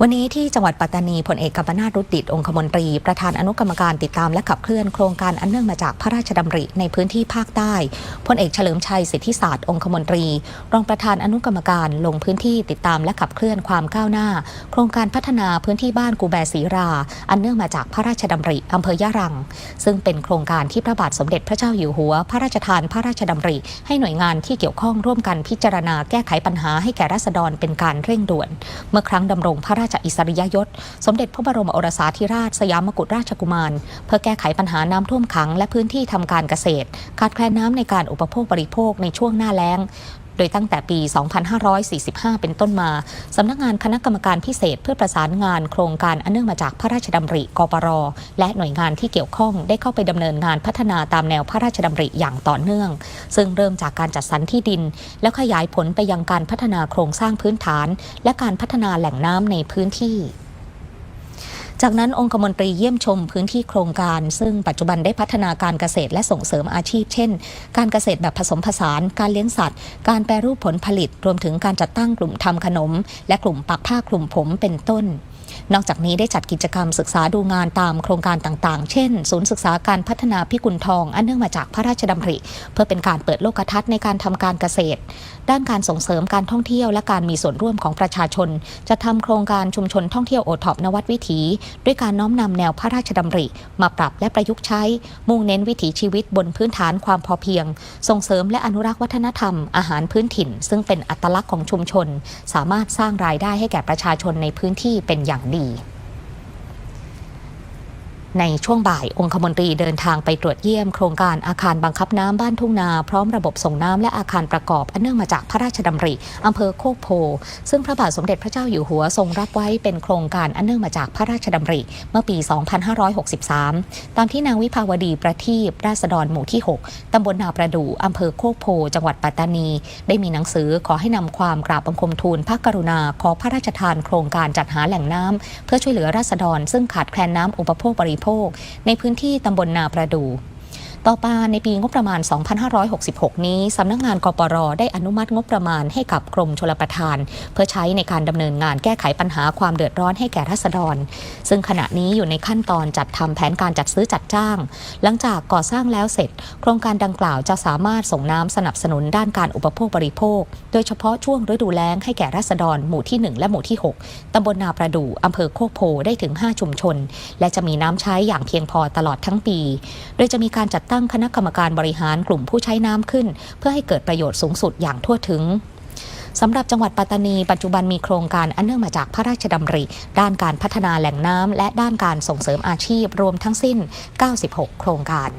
วันนี้ที่จังหวัดปัตตานีพลเอกกัมปนาตรุดดิตองคมนตรี ประธานอนุกรรมการติดตามและขับเคลื่อนโครงการอันเนื่องมาจากพระราชดำริในพื้นที่ภาคใต้พลเอกเฉลิมชัยสิทธิศาสตร์องคมนตรี รองประธานอนุกรรมการลงพื้นที่ติดตามและขับเคลื่อนความก้าวหน้า โครงการพัฒนาพื้นที่บ้านกูแบศรีรา อันเนื่องมาจากพระราชดำริอำเภอยะรัง ซึ่งเป็นโครงการที่พระบาทสมเด็จพระเจ้าอยู่หัว พระราชทานพระราชดำริ ให้หน่วยงานที่เกี่ยวข้องร่วมกันพิจารณาแก้ไขปัญหาให้แก่ราษฎรเป็นการเร่งด่วน เมื่อครั้งดำรงพระราชอิสริยยศ สมเด็จพระบรมโอรสาธิราชสยามกุฎราชกุมาร เพื่อแก้ไขปัญหาน้ำท่วมขัง และพื้นที่ทำการเกษตร ขาดแคลนน้ำในการอุปโภคบริโภคในช่วงหน้าแล้ง โดยตั้งแต่ปี 2545 เป็นต้นมา สำนักงานคณะกรรมการพิเศษเพื่อประสานงานโครงการอันเนื่องมาจากพระราชดำริกปร และหน่วยงานที่เกี่ยวข้องได้เข้าไปดำเนินงานพัฒนาตามแนวพระราชดำริอย่างต่อเนื่อง ซึ่งเริ่มจากการจัดสรรที่ดิน แล้วขยายผลไปยังการพัฒนาโครงสร้างพื้นฐาน และการพัฒนาแหล่งน้ำในพื้นที่ จากนั้นองคมนตรีเยี่ยมชมพื้นที่โครงการ ซึ่งปัจจุบันได้พัฒนาการเกษตรและส่งเสริมอาชีพ เช่น การเกษตรแบบผสมผสาน การเลี้ยงสัตว์ การแปรรูปผลผลิต รวมถึงการจัดตั้งกลุ่มทำขนม และกลุ่มปักผ้าคลุมผมเป็นต้น นอกจากนี้ได้จัดกิจกรรมศึกษาดูงานตามโครงการต่างๆ เช่น ศูนย์ศึกษาการพัฒนาพิกุลทอง อันเนื่องมาจากพระราชดำริ เพื่อเป็นการเปิดโลกทัศน์ในการทำการเกษตร ด้านการส่งเสริมการท่องเที่ยวและการมีส่วนร่วมของประชาชน จะทำโครงการชุมชนท่องเที่ยวโอท็อปนวัดวิถี ด้วยการน้อมนำแนวพระราชดำริ มาปรับและประยุกต์ใช้ มุ่งเน้นวิถีชีวิตบนพื้นฐานความพอเพียง ส่งเสริมและอนุรักษ์วัฒนธรรม อาหารพื้นถิ่น ซึ่งเป็นอัตลักษณ์ของชุมชน สามารถสร้างรายได้ให้แก่ประชาชนในพื้นที่เป็นอย่างดี Lee. ในช่วงบ่ายองคมนตรีเดินทางไปตรวจเยี่ยมโครงการอาคารบังคับน้ำบ้านทุ่งนาพร้อมระบบส่งน้ำและอาคารประกอบอันเนื่องมาจากพระราชดำริอำเภอโคกโพ ซึ่งพระบาทสมเด็จพระเจ้าอยู่หัวทรงรับไว้เป็นโครงการอันเนื่องมาจากพระราชดำริ เมื่อปี 2563 ตามที่นางวิภาวดีประทีปราษฎรหมู่ที่ 6 ตำบลนาประดู่อำเภอโคกโพ จังหวัดปัตตานี ได้มีหนังสือขอให้นำความกราบบังคมทูลพระกรุณาขอพระราชทานโครงการจัดหาแหล่งน้ำเพื่อช่วยเหลือราษฎร ซึ่งขาดแคลนน้ำอุปโภคบริโภค ในพื้นที่ตำบลนาประดู ต่อมาในปีงบประมาณ 2566 นี้สำนักงานกปรได้อนุมัติงบประมาณให้กับกรมชลประทาน เพื่อใช้ในการดำเนินงานแก้ไขปัญหาความเดือดร้อนให้แก่ราษฎร ซึ่งขณะนี้อยู่ในขั้นตอนจัดทำแผนการจัดซื้อจัดจ้าง หลังจากก่อสร้างแล้วเสร็จ โครงการดังกล่าวจะสามารถส่งน้ำสนับสนุนด้านการอุปโภคบริโภค โดยเฉพาะช่วงฤดูแล้งให้แก่ราษฎรหมู่ที่ 1 และหมู่ที่ 6ตำบลนาประดู่อำเภอโคกโพได้ถึง 5 ชุมชน และจะมีน้ำใช้อย่างเพียงพอตลอดทั้งปี โดยจะมีการจัดตั้งตั้งคณะกรรมการบริหารกลุ่มผู้ใช้น้ำขึ้น เพื่อให้เกิดประโยชน์สูงสุดอย่างทั่วถึงสำหรับจังหวัดปัตตานี ปัจจุบันมีโครงการอันเนื่องมาจากพระราชดำริ ด้านการพัฒนาแหล่งน้ำและด้านการส่งเสริมอาชีพรวมทั้งสิ้น 96 โครงการ